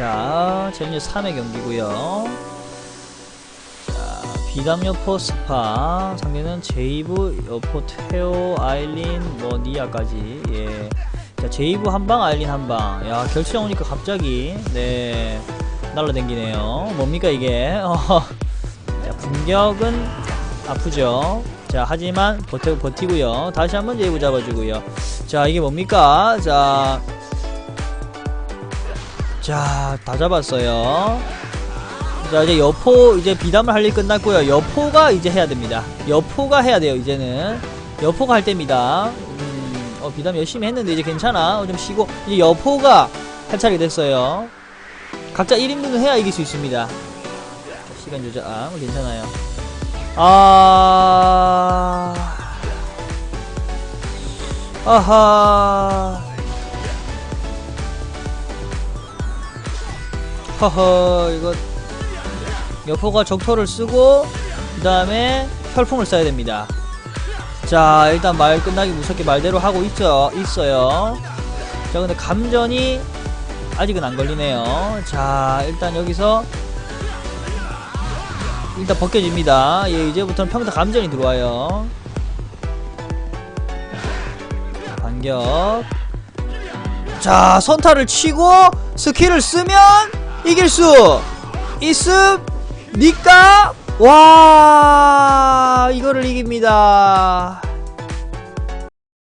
자, 챌린저 3의 경기고요. 자, 비담 여포 스파 상대는 제이브, 여포, 테오, 아일린, 뭐 니아까지. 예. 자, 제이브 한 방, 아일린 한 방. 야, 결승 오니까 갑자기 네 날라댕기네요. 뭡니까 이게? 어, 자, 공격은 아프죠. 자 하지만 버티, 버티고요. 다시 한번 제이브 잡아주고요. 자 이게 뭡니까? 자 자, 다 잡았어요. 자, 이제 여포, 이제 비담을 할 일 끝났고요. 여포가 이제 해야 됩니다. 여포가 해야 돼요, 이제는. 여포가 할 때입니다. 음, 어, 비담 열심히 했는데 이제 괜찮아. 어, 좀 쉬고. 이제 여포가 할 차례가 됐어요. 각자 1인분을 해야 이길 수 있습니다. 자, 시간 조절, 아, 괜찮아요. 아, 아하. 허허 이거 여포가 적토를 쓰고 그 다음에 혈풍을 써야 됩니다. 자 일단 말 끝나기 무섭게 말대로 하고 있죠 있어요. 자 근데 감전이 아직은 안 걸리네요. 자 일단 여기서 일단 벗겨집니다. 예 이제부터는 평타 감전이 들어와요. 자, 반격. 자 선타를 치고 스킬을 쓰면 이길 수 있습니까? 와 이거를 이깁니다